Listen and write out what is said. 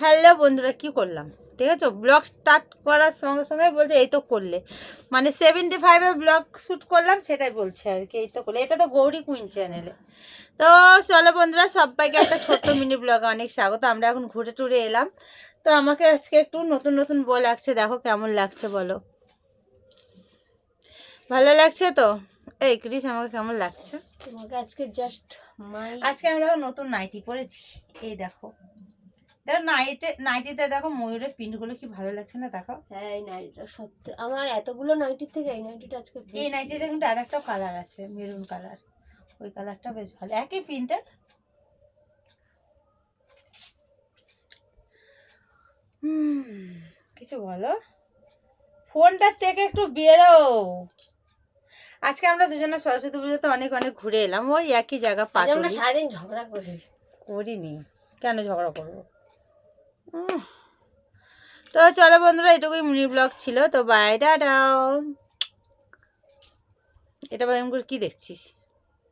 Hello বন্ধুরা কি করলাম? ঠিক আছে? ব্লগ স্টার্ট করার সঙ্গে সঙ্গে বলছে এই তো করলে। মানে সেভেন্টি ফাইভের ব্লগ শ্যুট করলাম সেটাই বলছে আর কি এই তো করলে। এটা তো গৌরী কুইন চ্যানেলে তো চলো বন্ধুরা সবাইকে একটা ছোট্ট মিনি ব্লগে অনেক স্বাগত। আমরা এখন ঘুরে টুরে এলাম। তো আমাকে আজকে একটু নতুন নতুন বল লাগছে দেখো কেমন লাগছে বলো। ভালো লাগছে তো? এই ক্রিস আমাকে কেমন লাগছে? তোমাকে আজকে জাস্ট আজকে আমি দেখো নতুন নাইটি পরেছি। এই দেখো। দেখো নাইটে নাইটিতে দেখো ময়ূরের প্রিন্টগুলো কি ভালো লাগছে না দেখো হ্যাঁ এই নাইটিটা সত্যি আমার এতগুলো নাইটির থেকে এই নাইটিটা আজকে এই নাইটিটা কিন্তু আর একটা কালার আছে মেরুন কালার ওই কালারটা বেশ ভালো। একই প্রিন্টের হুম কিছু বলো? ফোনটার থেকে একটু বেরো। আজকে আমরা দুজনে সরস্বতী পুজোতে অনেক অনেক ঘুরে এলাম। ওই একই জায়গা আজ আমরা সারাদিন ঝগড়া করি। করিনি। কেন ঝগড়া করব। তো চলো বন্ধুরা, এটুকুই মিনি ব্লগ ছিল। তো বাইটা দাও এটা এরকম করে কি দেখছিস?